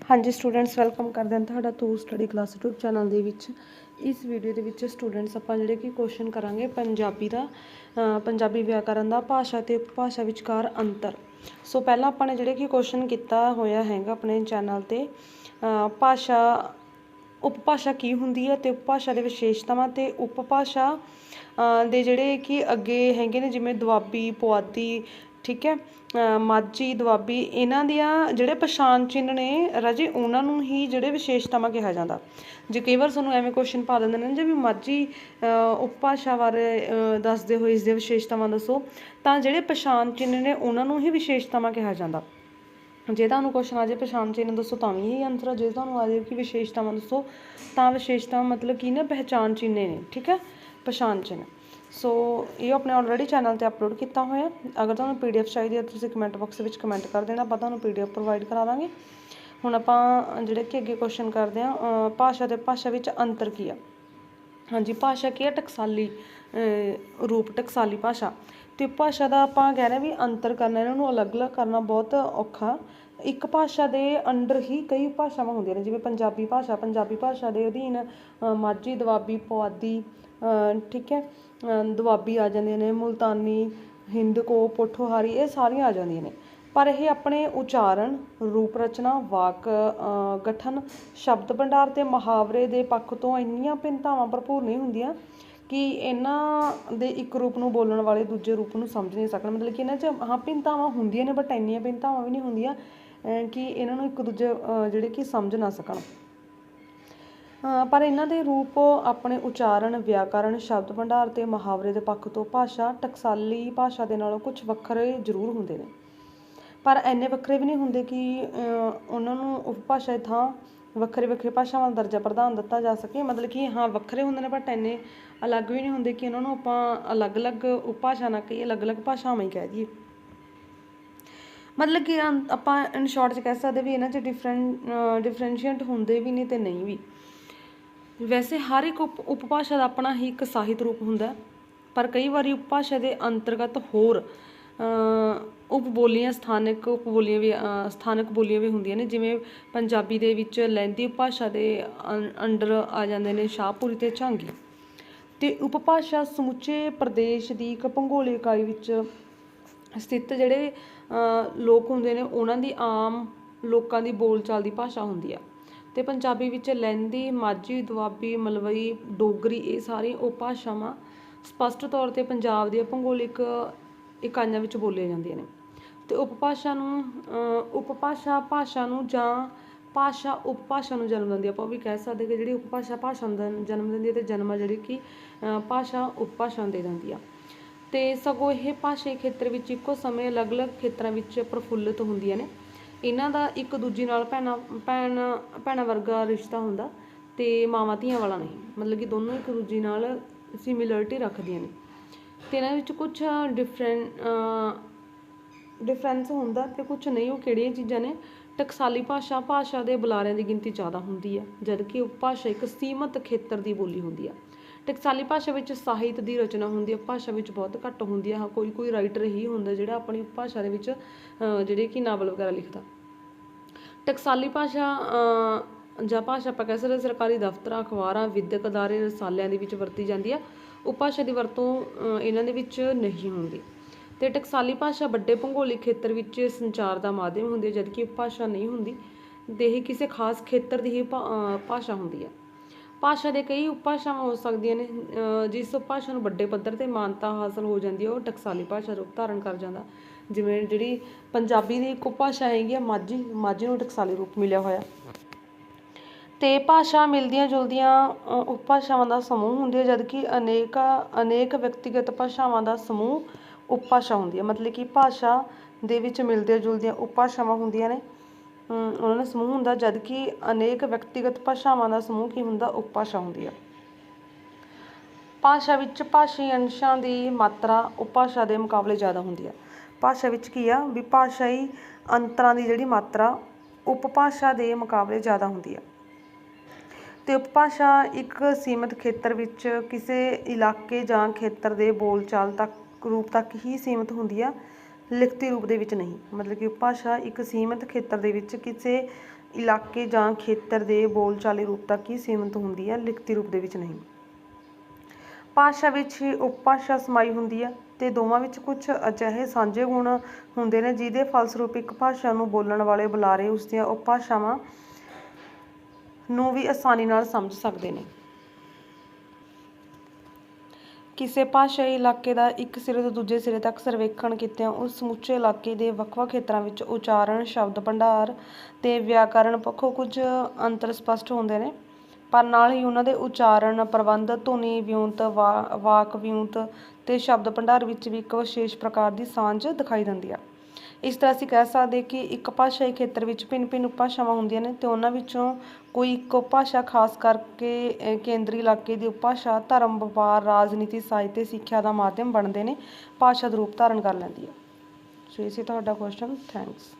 ਹਾਂਜੀ students welcome ਕਰਦੇ ਹਾਂ ਤੁਹਾਡਾ ਤੂ ਸਟੱਡੀ ਕਲਾਸ YouTube ਚੈਨਲ ਦੇ ਵਿੱਚ। ਇਸ ਵੀਡੀਓ ਦੇ ਵਿੱਚ ਸਟੂਡੈਂਟਸ ਆਪਾਂ ਜਿਹੜੇ ਕਿ ਕੁਐਸਚਨ ਕਰਾਂਗੇ ਪੰਜਾਬੀ ਦਾ ਪੰਜਾਬੀ ਵਿਆਕਰਨ ਦਾ, ਭਾਸ਼ਾ ਤੇ ਉਪਭਾਸ਼ਾ ਵਿਚਕਾਰ ਅੰਤਰ। ਸੋ ਪਹਿਲਾਂ ਆਪਾਂ ਨੇ ਜਿਹੜੇ ਕਿ ਕੁਐਸਚਨ ਕੀਤਾ ਹੋਇਆ ਹੈਗਾ ਆਪਣੇ ਚੈਨਲ ਤੇ ਭਾਸ਼ਾ, ਉਪਭਾਸ਼ਾ ਕੀ ਹੁੰਦੀ ਹੈ ਤੇ ਉਪਭਾਸ਼ਾ ਦੇ ਵਿਸ਼ੇਸ਼ਤਾਵਾਂ ਤੇ ਉਪਭਾਸ਼ਾ ਦੇ ਜਿਹੜੇ ਕਿ ਅੱਗੇ ਹੈਗੇ ਨੇ ਜਿਵੇਂ ਦੁਆਬੀ, ਪੁਆਧੀ ਠੀਕ ਹੈ? ਮਾਝੀ, ਦੁਆਬੀ, ਇਹਨਾਂ ਦੀਆਂ ਜਿਹੜੇ ਪਛਾਣ ਚਿੰਨ੍ਹ ਨੇ ਰਾਜੇ, ਉਹਨਾਂ ਨੂੰ ਹੀ ਜਿਹੜੇ ਵਿਸ਼ੇਸ਼ਤਾਵਾਂ ਕਿਹਾ ਜਾਂਦਾ। ਜੇ ਕਈ ਵਾਰ ਤੁਹਾਨੂੰ ਐਵੇਂ ਕੁਐਸਚਨ ਪਾ ਦਿੰਦੇ ਨੇ ਜੇ ਵੀ ਮਾਝੀ ਉਪਭਾਸ਼ਾ ਬਾਰੇ ਦੱਸਦੇ ਹੋਏ ਇਸ ਦੀਆਂ ਵਿਸ਼ੇਸ਼ਤਾਵਾਂ ਦੱਸੋ, ਤਾਂ ਜਿਹੜੇ ਪਛਾਣ ਚਿੰਨ੍ਹ ਨੇ, ਉਹਨਾਂ ਨੂੰ ਹੀ ਵਿਸ਼ੇਸ਼ਤਾਵਾਂ ਕਿਹਾ ਜਾਂਦਾ। ਜੇ ਤੁਹਾਨੂੰ ਕੁਐਸਚਨ ਆ ਜੇ ਪਛਾਣ ਚਿੰਨ੍ਹ ਦੱਸੋ, ਤਾਂ ਵੀ ਇਹੀ ਆਨਸਰ ਆ। ਜੇ ਤੁਹਾਨੂੰ ਆ ਜਾਏ ਕਿ ਵਿਸ਼ੇਸ਼ਤਾਵਾਂ ਦੱਸੋ, ਤਾਂ ਵਿਸ਼ੇਸ਼ਤਾਵਾਂ ਮਤਲਬ ਕੀ ਨਾ? ਪਹਿਚਾਣ ਚਿੰਨ੍ਹ ਨੇ, ਠੀਕ ਹੈ? ਪਛਾਣ ਚਿੰਨ੍ਹ। ਸੋ ਇਹ ਆਪਣੇ ਆਲਰੇਡੀ ਚੈਨਲ ਤੇ ਅਪਲੋਡ ਕੀਤਾ ਹੋਇਆ ਅਗਰ ਤੁਹਾਨੂੰ ਪੀਡੀਐਫ ਚਾਹੀਦੀ ਹੈ, ਤੁਸੀਂ ਕਮੈਂਟ ਬਾਕਸ ਵਿੱਚ ਕਮੈਂਟ ਕਰ ਦੇਣਾ। ਆਪਾਂ ਤੁਹਾਨੂੰ ਪੀਡੀਐਫ ਪ੍ਰੋਵਾਈਡ ਕਰਾ ਦਾਂਗੇ। ਹੁਣ ਆਪਾਂ ਜਿਹੜੇ ਕਿ ਅੱਗੇ ਕੁਐਸਚਨ ਕਰਦੇ ਹਾਂ ਭਾਸ਼ਾ ਤੇ ਭਾਸ਼ਾ ਵਿੱਚ ਅੰਤਰ ਕੀ ਆ? ਹਾਂਜੀ, ਭਾਸ਼ਾ ਕੀ ਹੈ ਟਕਸਾਲੀ ਰੂਪ, ਟਕਸਾਲੀ ਭਾਸ਼ਾ। ਤੇ ਭਾਸ਼ਾ ਦਾ ਆਪਾਂ ਕਹਿ ਰਹੇ ਵੀ ਅੰਤਰ ਕਰਨਾ, ਇਹਨਾਂ ਨੂੰ ਅਲੱਗ-ਅਲੱਗ ਕਰਨਾ ਬਹੁਤ ਔਖਾ। ਇੱਕ ਭਾਸ਼ਾ ਦੇ ਅੰਡਰ ਹੀ ਕਈ ਭਾਸ਼ਾਵਾਂ ਹੁੰਦੀਆਂ ਨੇ, ਜਿਵੇਂ ਪੰਜਾਬੀ ਭਾਸ਼ਾ। ਪੰਜਾਬੀ ਭਾਸ਼ਾ ਦੇ ਅਧੀਨ ਮਾਝੀ, ਦੁਆਬੀ, ਪੁਆਧੀ ਠੀਕ ਹੈ ਦੁਆਬੀ ਆ ਜਾਂਦੀਆਂ ਨੇ, ਮੁਲਤਾਨੀ ਹਿੰਦਕੋ ਪੋਠੋਹਾਰੀ ਇਹ ਸਾਰੀਆਂ ਆ ਜਾਂਦੀਆਂ ਨੇ। ਪਰ ਇਹ ਆਪਣੇ ਉਚਾਰਨ, ਰੂਪ ਰਚਨਾ, ਵਾਕ ਗਠਨ, ਸ਼ਬਦ ਭੰਡਾਰ ਤੇ ਮੁਹਾਵਰੇ ਦੇ ਪੱਖ ਤੋਂ ਇੰਨੀਆਂ ਭਿੰਨਤਾਵਾਂ ਭਰਪੂਰ ਨਹੀਂ ਹੁੰਦੀਆਂ ਕਿ ਇਹਨਾਂ ਦੇ ਇੱਕ ਰੂਪ ਨੂੰ ਬੋਲਣ ਵਾਲੇ ਦੂਜੇ ਰੂਪ ਨੂੰ ਸਮਝ ਨਹੀਂ ਸਕਣ। ਮਤਲਬ ਕਿ ਇਹਨਾਂ 'ਚ ਹਾਂ, ਭਿੰਨਤਾਵਾਂ ਹੁੰਦੀਆਂ ਨੇ ਬਟ ਇੰਨੀਆਂ ਭਿੰਨਤਾਵਾਂ ਵੀ ਨਹੀਂ ਹੁੰਦੀਆਂ ਕਿ ਇਹਨਾਂ ਨੂੰ ਇੱਕ ਦੂਜੇ ਜਿਹੜੇ ਕਿ ਸਮਝ ਨਾ ਸਕਣ। ਪਰ ਇਹਨਾਂ ਦੇ ਰੂਪ ਆਪਣੇ ਉਚਾਰਨ, ਵਿਆਕਰਨ, ਸ਼ਬਦ ਭੰਡਾਰ ਅਤੇ ਮੁਹਾਵਰੇ ਦੇ ਪੱਖ ਤੋਂ ਭਾਸ਼ਾ ਟਕਸਾਲੀ ਭਾਸ਼ਾ ਦੇ ਨਾਲੋਂ ਕੁਝ ਵੱਖਰੇ ਜ਼ਰੂਰ ਹੁੰਦੇ ਨੇ। ਪਰ ਇੰਨੇ ਵੱਖਰੇ ਵੀ ਨਹੀਂ ਹੁੰਦੇ ਕਿ ਉਹਨਾਂ ਨੂੰ ਉਪਭਾਸ਼ਾ ਦੀ ਥਾਂ ਵੱਖਰੇ ਵੱਖਰੇ ਭਾਸ਼ਾਵਾਂ ਦਾ ਦਰਜਾ ਪ੍ਰਦਾਨ ਦਿੱਤਾ ਜਾ ਸਕੇ। ਮਤਲਬ ਕਿ ਹਾਂ, ਵੱਖਰੇ ਹੁੰਦੇ ਨੇ ਬਟ ਇੰਨੇ ਅਲੱਗ ਵੀ ਨਹੀਂ ਹੁੰਦੇ ਕਿ ਉਹਨਾਂ ਨੂੰ ਆਪਾਂ ਅਲੱਗ-ਅਲੱਗ ਉਪਭਾਸ਼ਾ ਨਾ ਕਹੀਏ, ਅਲੱਗ-ਅਲੱਗ ਭਾਸ਼ਾਵਾਂ ਹੀ ਕਹਿ ਦਈਏ। ਮਤਲਬ ਕਿ ਅੰ- ਆਪਾਂ ਇਨ ਸ਼ਾਰਟ ਚ ਕਹਿ ਸਕਦੇ ਵੀ ਇਹਨਾਂ 'ਚ ਡਿਫਰੈਂਟ ਡਿਫਰੈਂਸ਼ੀਏਟ ਹੁੰਦੇ ਵੀ ਨਹੀਂ ਤੇ ਨਹੀਂ ਵੀ। ਵੈਸੇ ਹਰ ਇੱਕ ਉਪ ਉਪਭਾਸ਼ਾ ਦਾ ਆਪਣਾ ਹੀ ਇੱਕ ਸਾਹਿਤ ਰੂਪ ਹੁੰਦਾ ਪਰ ਕਈ ਵਾਰੀ ਉਪਭਾਸ਼ਾ ਦੇ ਅੰਤਰਗਤ ਹੋਰ ਅ, ਉਪਬੋਲੀਆਂ ਸਥਾਨਕ ਉਪਬੋਲੀਆਂ ਵੀ ਸਥਾਨਕ ਬੋਲੀਆਂ ਵੀ ਹੁੰਦੀਆਂ ਨੇ ਜਿਵੇਂ ਪੰਜਾਬੀ ਦੇ ਵਿੱਚ ਲਹਿੰਦੀ ਉਪਭਾਸ਼ਾ ਦੇ ਅੰ- ਅੰਡਰ ਆ ਜਾਂਦੇ ਨੇ ਸ਼ਾਹਪੁਰੀ ਤੇ ਝਾਂਗੀ। ਤੇ ਉਪਭਾਸ਼ਾ ਸਮੁੱਚੇ ਪ੍ਰਦੇਸ਼ ਦੀ ਇੱਕ ਭੂਗੋਲਿਕ ਇਕਾਈ ਵਿੱਚ ਸਥਿਤ ਜਿਹੜੇ ਲੋਕ ਹੁੰਦੇ ਨੇ ਉਹਨਾਂ ਦੀ ਆਮ ਲੋਕਾਂ ਦੀ ਬੋਲਚਾਲ ਦੀ ਭਾਸ਼ਾ ਹੁੰਦੀ ਆ। ਤੇ ਪੰਜਾਬੀ ਵਿੱਚ ਲਹਿੰਦੀ ਮਾਝੀ, ਦੁਆਬੀ, ਮਲਵਈ, ਡੋਗਰੀ ਇਹ ਸਾਰੀ ਉਪਭਾਸ਼ਾਵਾਂ ਸਪਸ਼ਟ ਤੌਰ ਤੇ ਪੰਜਾਬ ਦੀਆਂ ਭੂਗੋਲਿਕ ਇਕਾਈਆਂ ਵਿੱਚ ਬੋਲੀਆਂ ਜਾਂਦੀਆਂ ਨੇ। ਤੇ ਉਪਭਾਸ਼ਾ ਨੂੰ ਉਪਭਾਸ਼ਾ ਭਾਸ਼ਾ ਨੂੰ ਜਾਂ ਭਾਸ਼ਾ ਉਪਭਾਸ਼ਾ ਨੂੰ ਜਨਮ ਦਿੰਦੀ ਆ, ਆਪਾਂ ਉਹ ਵੀ ਕਹਿ ਸਕਦੇ ਕਿ ਜਿਹੜੀ ਉਪਭਾਸ਼ਾ ਭਾਸ਼ਾ ਨੂੰ ਜਨਮ ਦਿੰਦੀ ਹੈ ਤੇ ਜਨਮ ਆ ਜਿਹੜੀ ਕਿ ਭਾਸ਼ਾ ਉਪਭਾਸ਼ਾ ਦੇ ਦਿੰਦੀ ਆ। ਤੇ ਸਗੋਂ ਇਹ ਭਾਸ਼ਾਈ ਖੇਤਰ ਵਿੱਚ ਇੱਕੋ ਸਮੇਂ ਅਲੱਗ-ਅਲੱਗ ਖੇਤਰਾਂ ਵਿੱਚ ਪ੍ਰਫੁੱਲਿਤ ਹੁੰਦੀਆਂ ਨੇ। ਇਹਨਾਂ ਦਾ ਇੱਕ ਦੂਜੀ ਨਾਲ ਭੈਣਾਂ, ਭੈਣ, ਭੈਣਾਂ ਵਰਗਾ ਰਿਸ਼ਤਾ ਹੁੰਦਾ ਅਤੇ ਮਾਵਾਂ ਧੀਆਂ ਵਾਲਾ ਨਹੀਂ। ਮਤਲਬ ਕਿ ਦੋਨੋਂ ਇੱਕ ਦੂਜੀ ਨਾਲ ਸਿਮਿਲਰਿਟੀ ਰੱਖਦੀਆਂ ਨੇ। ਅਤੇ ਇਹਨਾਂ ਵਿੱਚ ਕੁਛ ਡਿਫਰੈਂਟ ਡਿਫਰੈਂਸ ਹੁੰਦਾ ਅਤੇ ਕੁਛ ਨਹੀਂ, ਉਹ ਕਿਹੜੀਆਂ ਚੀਜ਼ਾਂ ਨੇ? ਟਕਸਾਲੀ ਭਾਸ਼ਾ ਭਾਸ਼ਾ ਦੇ ਬੁਲਾਰਿਆਂ ਦੀ ਗਿਣਤੀ ਜ਼ਿਆਦਾ ਹੁੰਦੀ ਹੈ ਜਦਕਿ ਉਪਭਾਸ਼ਾ ਇੱਕ ਸੀਮਤ ਖੇਤਰ ਦੀ ਬੋਲੀ ਹੁੰਦੀ ਆ। ਟਕਸਾਲੀ ਭਾਸ਼ਾ ਵਿੱਚ ਸਾਹਿਤ ਦੀ ਰਚਨਾ ਹੁੰਦੀ ਹੈ ਭਾਸ਼ਾ ਵਿੱਚ ਬਹੁਤ ਘੱਟ ਹੁੰਦੀ ਹੈ, ਕੋਈ ਕੋਈ ਰਾਈਟਰ ਹੀ ਹੁੰਦਾ ਜਿਹੜਾ ਆਪਣੀ ਭਾਸ਼ਾ ਦੇ ਵਿੱਚ ਜਿਹੜੇ ਕਿ ਨਾਵਲ ਵਗੈਰਾ ਲਿਖਦਾ। ਟਕਸਾਲੀ ਭਾਸ਼ਾ ਜਾਂ ਭਾਸ਼ਾ ਆਪਾਂ ਕਹਿ ਸਕਦੇ ਸਰਕਾਰੀ ਦਫ਼ਤਰਾਂ, ਅਖਬਾਰਾਂ, ਵਿਦਿਅਕ ਅਦਾਰੇ, ਰਸਾਲਿਆਂ ਦੇ ਵਿੱਚ ਵਰਤੀ ਜਾਂਦੀ ਆ ਉਪਭਾਸ਼ਾ ਦੀ ਵਰਤੋਂ ਇਹਨਾਂ ਦੇ ਵਿੱਚ ਨਹੀਂ ਹੁੰਦੀ। ਤੇ ਟਕਸਾਲੀ ਭਾਸ਼ਾ ਵੱਡੇ ਭੂਗੋਲਿਕ ਖੇਤਰ ਵਿੱਚ ਸੰਚਾਰ ਦਾ ਮਾਧਿਅਮ ਹੁੰਦੀ ਹੈ ਜਦਕਿ ਉਪਭਾਸ਼ਾ ਨਹੀਂ ਹੁੰਦੀ, ਤੇ ਇਹ ਕਿਸੇ ਖਾਸ ਖੇਤਰ ਦੀ ਹੀ ਭਾ- ਭਾਸ਼ਾ ਹੁੰਦੀ ਹੈ ਭਾਸ਼ਾ ਦੇ ਕਈ ਉਪਭਾਸ਼ਾਵਾਂ ਹੋ ਸਕਦੀਆਂ ਨੇ ਅ, ਜਿਸ ਉਪਭਾਸ਼ਾ ਨੂੰ ਵੱਡੇ ਪੱਧਰ ਤੇ ਮਾਨਤਾ ਹਾਸਲ ਹੋ ਜਾਂਦੀ ਹੈ ਉਹ ਟਕਸਾਲੀ ਭਾਸ਼ਾ ਰੂਪ ਧਾਰਨ ਕਰ ਜਾਂਦਾ। ਜਿਵੇਂ ਜਿਹੜੀ ਪੰਜਾਬੀ ਦੀ ਇੱਕ ਉਪਭਾਸ਼ਾ ਹੈਗੀ ਆ ਮਾਝੀ ਮਾਝੀ ਨੂੰ ਟਕਸਾਲੀ ਰੂਪ ਮਿਲਿਆ ਹੋਇਆ। ਤੇ ਭਾਸ਼ਾ ਮਿਲਦੀਆਂ ਜੁਲਦੀਆਂ ਉਪਭਾਸ਼ਾਵਾਂ ਦਾ ਸਮੂਹ ਹੁੰਦੀ ਹੈ ਜਦਕਿ ਅਨੇਕ ਅਨੇਕ ਵਿਅਕਤੀਗਤ ਭਾਸ਼ਾਵਾਂ ਦਾ ਸਮੂਹ ਉਪਭਾਸ਼ਾ ਹੁੰਦੀ ਹੈ। ਮਤਲਬ ਕਿ ਭਾਸ਼ਾ ਦੇ ਵਿੱਚ ਮਿਲਦੀਆਂ ਜੁਲਦੀਆਂ ਉਪਭਾਸ਼ਾਵਾਂ ਹੁੰਦੀਆਂ ਨੇ। ਉਹਨਾਂ ਦਾ ਸਮੂਹ ਹੁੰਦਾ, ਜਦਕਿ ਅਨੇਕ ਵਿਅਕਤੀਗਤ ਭਾਸ਼ਾਵਾਂ ਦਾ ਸਮੂਹ ਕੀ ਹੁੰਦਾ, ਉਪਭਾਸ਼ਾ ਹੁੰਦੀ ਹੈ ਭਾਸ਼ਾ ਵਿੱਚ ਭਾਸ਼ੀ ਅੰਸ਼ਾਂ ਦੀ ਮਾਤਰਾ ਉਪਭਾਸ਼ਾ ਦੇ ਮੁਕਾਬਲੇ ਜ਼ਿਆਦਾ ਹੁੰਦੀ ਹੈ ਭਾਸ਼ਾ ਵਿੱਚ ਕੀ ਆ, ਵੀ ਭਾਸ਼ਾਈ ਅੰਤਰਾਂ ਦੀ ਜਿਹੜੀ ਮਾਤਰਾ, ਉਪਭਾਸ਼ਾ ਦੇ ਮੁਕਾਬਲੇ ਜ਼ਿਆਦਾ ਹੁੰਦੀ ਹੈ ਤੇ ਉਪਭਾਸ਼ਾ ਇੱਕ ਸੀਮਿਤ ਖੇਤਰ ਵਿੱਚ ਕਿਸੇ ਇਲਾਕੇ ਜਾਂ ਖੇਤਰ ਦੇ ਬੋਲਚਾਲ ਤੱਕ, ਰੂਪ ਤੱਕ ਹੀ ਸੀਮਿਤ ਹੁੰਦੀ ਆ। ਲਿਖਤੀ ਰੂਪ ਦੇ ਵਿੱਚ ਨਹੀਂ। ਮਤਲਬ ਕਿ ਉਪਭਾਸ਼ਾ ਇੱਕ ਸੀਮਿਤ ਖੇਤਰ ਦੇ ਵਿੱਚ ਕਿਸੇ ਇਲਾਕੇ ਜਾਂ ਖੇਤਰ ਦੇ ਬੋਲਚਾਲੀ ਰੂਪ ਤੱਕ ਹੀ ਸੀਮਿਤ ਹੁੰਦੀ ਹੈ, ਲਿਖਤੀ ਰੂਪ ਦੇ ਵਿੱਚ ਨਹੀਂ। ਭਾਸ਼ਾ ਵਿੱਚ ਹੀ ਉਪਭਾਸ਼ਾ ਸਮਾਈ ਹੁੰਦੀ ਹੈ ਤੇ ਦੋਵਾਂ ਵਿੱਚ ਕੁਝ ਅਜਿਹੇ ਸਾਂਝੇ ਗੁਣ ਹੁੰਦੇ ਨੇ ਜਿਹਦੇ ਫਲਸਰੂਪ ਇੱਕ ਭਾਸ਼ਾ ਨੂੰ ਬੋਲਣ ਵਾਲੇ ਬੁਲਾਰੇ ਉਸ ਦੀਆਂ ਉਪਭਾਸ਼ਾਵਾਂ ਨੂੰ ਵੀ ਆਸਾਨੀ ਨਾਲ ਸਮਝ ਸਕਦੇ ਨੇ। ਕਿਸੇ ਭਾਸ਼ਾਈ ਇਲਾਕੇ ਦਾ ਇੱਕ ਸਿਰੇ ਤੋਂ ਦੂਜੇ ਸਿਰੇ ਤੱਕ ਸਰਵੇਖਣ ਕੀਤਿਆਂ, ਉਸ ਸਮੁੱਚੇ ਇਲਾਕੇ ਦੇ ਵੱਖ-ਵੱਖ ਖੇਤਰਾਂ ਵਿੱਚ ਉਚਾਰਨ, ਸ਼ਬਦ ਭੰਡਾਰ ਤੇ ਵਿਆਕਰਨ ਪੱਖੋਂ ਕੁਝ ਅੰਤਰ ਸਪੱਸ਼ਟ ਹੁੰਦੇ ਨੇ। ਪਰ ਨਾਲ ਹੀ ਉਹਨਾਂ ਦੇ ਉਚਾਰਨ ਪ੍ਰਬੰਧ, ਧੁਨੀ, ਵਿਉਂਤ, ਵਾ- ਵਾਕ ਵਿਉਂਤ ਤੇ ਸ਼ਬਦ ਭੰਡਾਰ ਵਿੱਚ ਵੀ ਇੱਕ ਵਿਸ਼ੇਸ਼ ਪ੍ਰਕਾਰ ਦੀ ਸਾਂਝ ਦਿਖਾਈ ਦਿੰਦੀ ਆ। ਇਸ ਤਰ੍ਹਾਂ ਅਸੀਂ ਕਹਿ ਸਕਦੇ ਕਿ ਇੱਕ ਭਾਸ਼ਾਈ ਖੇਤਰ ਵਿੱਚ ਭਿੰਨ-ਭਿੰਨ ਉਪਭਾਸ਼ਾਵਾਂ ਹੁੰਦੀਆਂ ਨੇ ਤੇ ਉਹਨਾਂ ਵਿੱਚੋਂ ਕੋਈ ਇੱਕ ਉਪਭਾਸ਼ਾ ਖਾਸ ਕਰਕੇ ਕੇਂਦਰੀ ਇਲਾਕੇ ਦੀ ਉਪਭਾਸ਼ਾ ਧਰਮ, ਵਪਾਰ, ਰਾਜਨੀਤੀ, ਸਾਹਿਤ ਤੇ ਸਿੱਖਿਆ ਦਾ ਮਾਧਿਅਮ ਬਣਦੇ ਨੇ, ਭਾਸ਼ਾ ਦਾ ਰੂਪ ਧਾਰਨ ਕਰ ਲੈਂਦੀ ਹੈ। ਸੋ ਇਹ ਸੀ ਤੁਹਾਡਾ ਕੁਐਸਚਨ ਥੈਂਕਸ